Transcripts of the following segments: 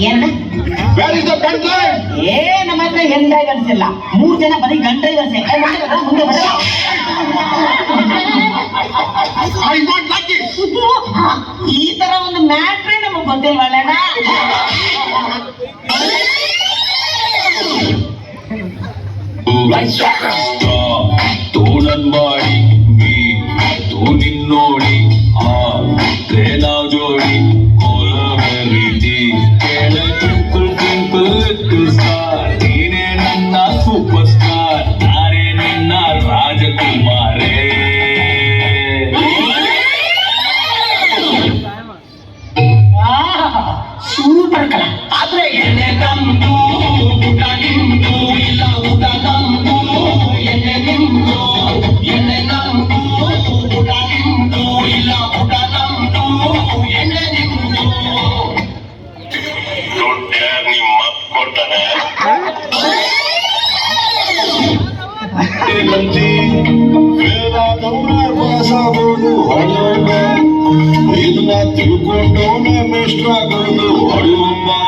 ಏನ? ಏ ನಮ್ಮ ಹತ್ರ ಹೆಣ್ ಡ್ರೈವರ್ಸ್ ಇಲ್ಲ. ಮೂರ್ ಜನ ಬರೀ ಗಂಟೆ ಡ್ರೈವರ್ಸ್ ಮುಂದೆ ಬರ I not like it. ಈ ತರ ಒಂದು ಮ್ಯಾಟ್ರೇ ನಮಗ್ ಗೊತ್ತಿಲ್ವಲ್ಲಣ್ಣ ತೋಳನ್ ಸೂಪರ್ ಕಲ ಆದ್ರೆ ಎಣ್ಣೆ ತಂದು ಊಟ ನಿಂತು ಇಲ್ಲ ಊಟ ತಂದು ಎಣ್ಣೆ ನಿಂತು ಎಣ್ಣೆ ನಂದು ಊಟ ನಿಂತು ಇಲ್ಲ ಊಟ ನಂದು ಎಣ್ಣೆ ನಿಂತು ದುಡ್ಡ ನಿಮ್ಮ ಕೊಡ್ತಾನೆ Nandi na tribo, não me estragando, olha o.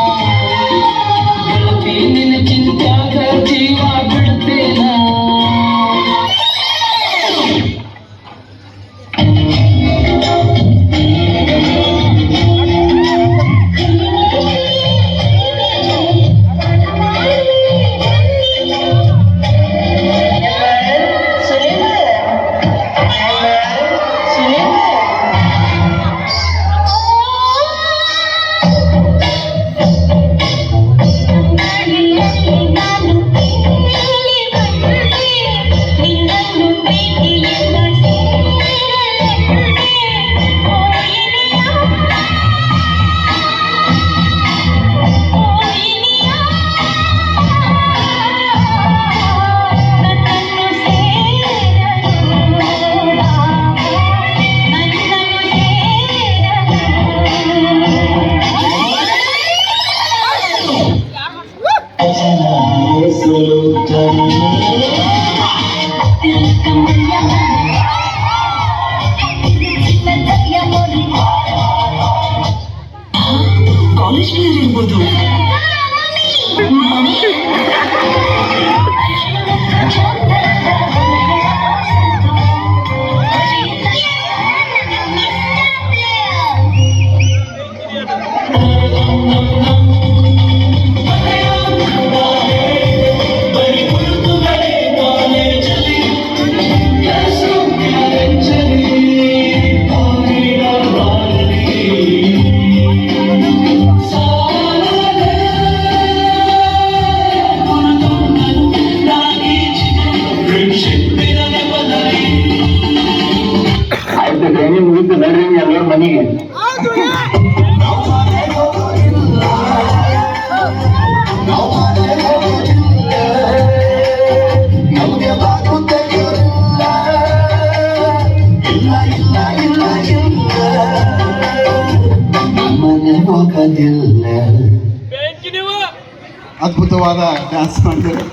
College fees ಇರ್ಬೋದು ಆಯ್ತು ಅದ್ಭುತವಾದ ಡ್ಯಾನ್ಸ್ ಮಾಡಿದ್ರು